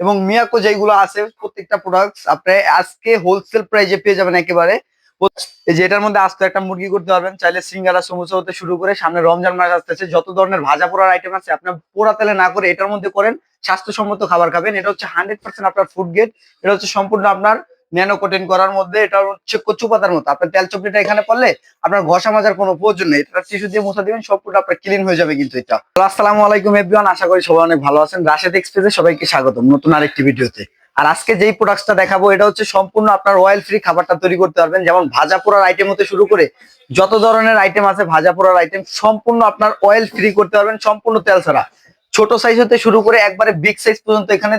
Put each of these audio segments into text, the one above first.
এবং মিয়াকো যেগুলো আছে, প্রত্যেকটা প্রোডাক্ট আপনি আজকে হোলসেল প্রাইজে পেয়ে যাবেন একেবারে। এই যে এটার মধ্যে আস্ত একটা মুরগি করতে পারবেন, চাইলে সিঙ্গারা সমুচা হতে শুরু করে সামনে রমজান মাস আসতেছে, যত ধরনের ভাজা পোড়ার আইটেম আছে আপনার পোড়া তেলে না করে এটার মধ্যে করেন, স্বাস্থ্যসম্মত খাবার খাবেন। এটা হচ্ছে হান্ড্রেড পার্সেন্ট আপনার ফুড গেট এটা হচ্ছে সম্পূর্ণ আপনার ন্যানো কোটেন করার মধ্যে এটা হচ্ছে কচু পাতার মতো। আপনার তেল চপড়িটা এখানে পড়লে আপনার ঘষা মাজার কোনো প্রয়োজন নেই। এটা টিস্যু দিয়ে মুছা দিবেন সম্পূর্ণ আপনার ক্লিন হয়ে যাবে কিন্তু এটা। আসসালামু আলাইকুম এভরিওয়ান আশা করি সবাই অনেক ভালো আছেন। রাশেদ এক্সপ্রেসে সবাইকে স্বাগতম নতুন আরেকটি ভিডিওতে। আর আজকে যেই প্রোডাক্টটা দেখাবো, এটা হচ্ছে সম্পূর্ণ আপনার অয়েল ফ্রি খাবারটা তৈরি করতে পারবেন। যেমন ভাজা পোড়ার আইটেম হতে শুরু করে যত ধরনের আইটেম আছে, ভাজা পোড়ার আইটেম সম্পূর্ণ আপনার অয়েল ফ্রি করতে পারবেন, সম্পূর্ণ তেল ছাড়া। ছোট সাইজ হতে শুরু করে একবারে বিগ সাইজ পর্যন্ত এখানে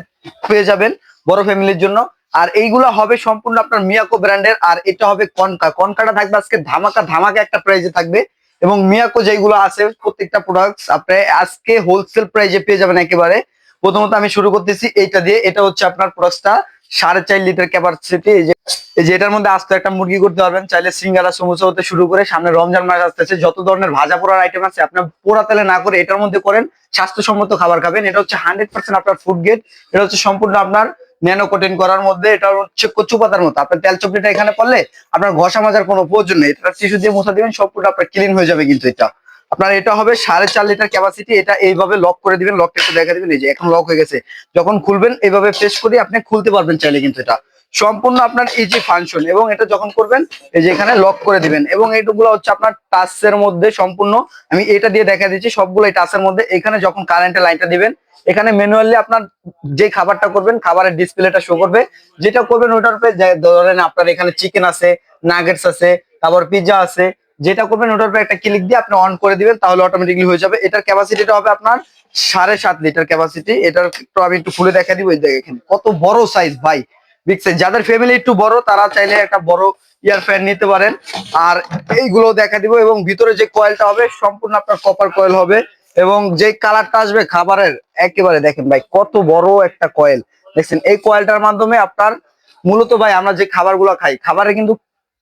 পেয়ে যাবেন বড় ফ্যামিলির জন্য। আর এইগুলো হবে সম্পূর্ণ আপনার মিয়াকো ব্র্যান্ডের, আর এটা হবে কনকা। কনকাটা থাকবে আজকে ধামাকা ধামাকা একটা প্রাইজে থাকবে। এবং মিয়াকো যেগুলো আছে, প্রত্যেকটা প্রোডাক্ট আপনি আজকে হোলসেল প্রাইজে পেয়ে যাবেন একেবারে। প্রথমত আমি শুরু করতেছি এইটা দিয়ে। এটা হচ্ছে আপনার প্রসটা সাড়ে চার লিটার ক্যাপাসিটি এই যে এটার মধ্যে আস্ত একটা মুরগি করতে পারবেন। চাইলে সিঙ্গারা, সমোসা হতে শুরু করে সামনে রমজান মাস আসতেছে। যত ধরনের ভাজা পোড়ার আইটেম আছে আপনার পোড়া তেলে না করে এটার মধ্যে করেন, স্বাস্থ্যসম্মত খাবার খাবেন। এটা হচ্ছে হান্ড্রেড পার্সেন্ট আপনার ফুড গেট এটা হচ্ছে সম্পূর্ণ আপনার ন্যানো কোটিন করার মধ্যে এটা হচ্ছে কচু পাতার মতো। আপনার তেল চপড়িটা এখানে করলে আপনার ঘষা মাজার কোনো প্রয়োজন নেই। এটা টিস্যু দিয়ে মোছা দিবেন সবগুলো আপনার ক্লিন হয়ে যাবে কিন্তু এটা। আপনার এটা হবে সাড়ে চার লিটার ক্যাপাসিটি এটা এইভাবে লক করে দিবেন লকটা একটু দেখা দিবেন, এই যে এখন লক হয়ে গেছে। যখন খুলবেন, এইভাবে প্রেস করে আপনি খুলতে পারবেন চাইলে কিন্তু এটা। সম্পূর্ণ আপনার ইজি ফাংশন এবং এটা যখন করবেন, এই যে এখানে লক করে দিবেন এবং এইটুকুলো হচ্ছে আপনার টাচের মধ্যে সম্পূর্ণ, আমি এটা দিয়ে দেখা দিচ্ছি সবগুলো এই টাচের মধ্যে। এখানে যখন কারেন্টের লাইনটা দিবেন, এখানে ম্যানুয়ালি আপনার যে খাবারটা করবেন, খাবারের ডিসপ্লেটা শো করবে। যেটা করবেন ওটার উপরে ধরেন আপনার এখানে চিকেন আছে নাগেটস আছে, তারপর পিৎজা আছে, যেটা করবেন ওটার উপরে একটা ক্লিক দিয়ে আপনি অন করে দিবেন, তাহলে অটোমেটিকলি হয়ে যাবে। এটার ক্যাপাসিটিটা হবে আপনার সাড়ে সাত লিটার ক্যাপাসিটি এটার একটু আমি একটু খুলে দেখা দিব, এই দেখেন, কত বড় সাইজ ভাই। বিগ যাদের ফ্যামিলি একটু বড়, তারা চাইলে একটা বড় ইয়ার ফ্যান নিতে পারেন। আর এইগুলো দেখা দিব এবং ভিতরে যে কয়েলটা হবে, সম্পূর্ণ আপনার কপার কয়েল হবে এবং যে কালারটা আসবে খাবারের, একেবারে দেখেন ভাই, কত বড় একটা কয়েল দেখছেন, এই কয়েলটার মাধ্যমে আপনার, মূলত ভাই, আমরা যে খাবারগুলো খাই, খাবারে কিন্তু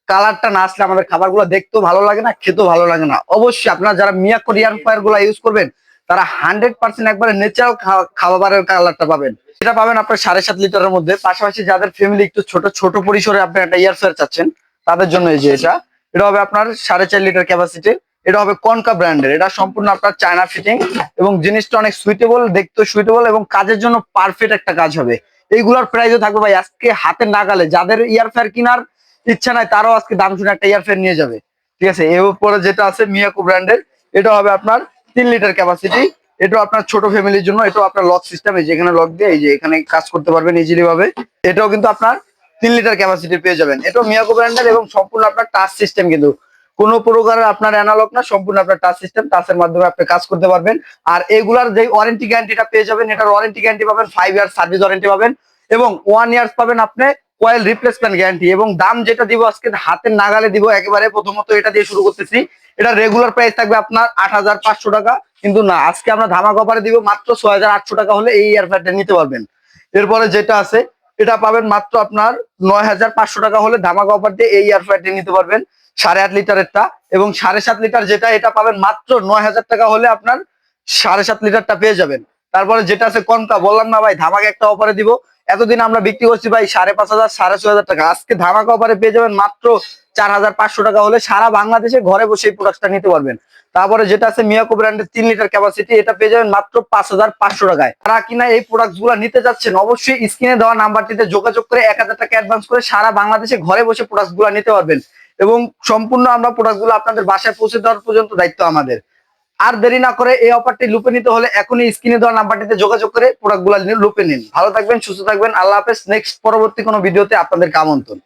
কালারটা না আসলে আমাদের খাবারগুলো দেখতেও ভালো লাগে না, খেতেও ভালো লাগে না। অবশ্যই আপনারা যারা মিয়া কোরিয়ান ফায়ারগুলা ইউজ করবেন তারা হান্ড্রেড পার্সেন্ট একবারে ন্যাচারাল খাবারের কালারটা পাবেন। এটা পাবেন আপনার সাড়ে সাত লিটারের মধ্যে। পাশাপাশি যাদের ফ্যামিলি একটু ছোট ছোট পরিসরে আপনি একটা ইয়ার ফেয়ার চাচ্ছেন, তাদের জন্য এই যে এটা। এটা হবে আপনার সাড়ে চার লিটার ক্যাপাসিটি এটা হবে কনকা ব্র্যান্ডের এটা সম্পূর্ণ আপনার চায়না ফিটিং এবং জিনিসটা অনেক সুইটেবল দেখতে সুইটেবল এবং কাজের জন্য পারফেক্ট একটা কাজ হবে। এইগুলোর প্রাইসও থাকবে ভাই, আজকে হাতে নাগালে যাদের ইয়ার ফেয়ার কেনার ইচ্ছা নাই, তারাও আজকে দাম শুনে একটা ইয়ার ফেয়ার নিয়ে যাবে। ঠিক আছে? এর উপরে যেটা আছে মিয়াকো ব্র্যান্ডের এটা হবে আপনার তিন লিটার ক্যাপাসিটি এটাও আপনার ছোট ফ্যামিলির জন্য, এটাও আপনার লক সিস্টেম এই যে এখানে লক দিয়ে এই যে এখানে কাজ করতে পারবেন ইজিলি ভাবে। এটাও কিন্তু আপনার তিন লিটার ক্যাপাসিটি পেয়ে যাবেন। এটাও মিয়াকো ব্র্যান্ডের এবং সম্পূর্ণ আপনার টাচ সিস্টেম কিন্তু। কোনো প্রকারের আপনার অ্যানালগ না, সম্পূর্ণ আপনার টাচ সিস্টেম টাচের মাধ্যমে আপনি কাজ করতে পারবেন। আর এগুলার যে ওয়ারেন্টি গ্যারান্টিটা পেয়ে যাবেন, এটার ওয়ারেন্টি গ্যারান্টি পাবেন ফাইভ ইয়ার সার্ভিস ওয়ারেন্টি পাবেন এবং ওয়ান ইয়ার্স পাবেন আপনি কয়েল রিপ্লেসমেন্ট গ্যারান্টি এবং দাম যেটা দিব আজকে হাতের নাগালে দিব একেবারে প্রথমত এটা দিয়ে শুরু করতেছি। এটা রেগুলার প্রাইস থাকবে আপনার আট হাজার পাঁচশো টাকা, কিন্তু না, আজকে আমরা ধামাক অফারে দিব মাত্র ছয় হাজার আটশো টাকা হলে এই এয়ারফ্যারটা নিতে পারবেন। এরপরে যেটা আছে, এটা পাবেন মাত্র আপনার নয় হাজার পাঁচশো টাকা হলে ধামাক অফার দিয়ে এই এয়ারফ্যারটা নিতে পারবেন, সাড়ে আট লিটারেরটা এবং সাড়ে সাত লিটার যেটা, এটা পাবেন মাত্র নয় হাজার টাকা হলে আপনার সাড়ে সাত লিটারটা পেয়ে যাবেন। তারপরে যেটা আছে কনকা, বললাম না ভাই, ধামাকে একটা অফারে দিব। এতদিন আমরা বিক্রি করছি ভাই সাড়ে পাঁচ হাজার, সাড়ে ছয় হাজার টাকা। আজকে ধামাকা অফারে পেয়ে যাবেন মাত্র চার হাজার পাঁচশো টাকা হলে সারা বাংলাদেশে ঘরে বসে এই প্রোডাক্টটা নিতে পারবেন। তারপরে যেটা আছে মিয়াকো ব্র্যান্ডের তিন লিটার ক্যাপাসিটি এটা পেয়ে যাবেন মাত্র পাঁচ হাজার পাঁচশো টাকায়। তারা কিনা এই প্রোডাক্টগুলো নিতে যাচ্ছেন অবশ্যই স্ক্রিনে দেওয়া নাম্বারটিতে যোগাযোগ করে এক হাজার টাকা অ্যাডভান্স করে সারা বাংলাদেশে ঘরে বসে প্রোডাক্টগুলো নিতে পারবেন। এবং সম্পূর্ণ আমরা প্রোডাক্টগুলো আপনাদের বাসায় পৌঁছে দেওয়ার পর্যন্ত দায়িত্ব আমাদের। আর দেরি না করে এই অফারটি লুপে নিতে হলে এখনই স্ক্রিনে দেওয়া নাম্বারটিতে যোগাযোগ করে প্রোডাক্টগুলো লুপে নিন। ভালো থাকবেন, সুস্থ থাকবেন। আল্লাহ হাফেজ। নেক্সট পরবর্তী কোনো ভিডিওতে আপনাদের আমন্ত্রণ।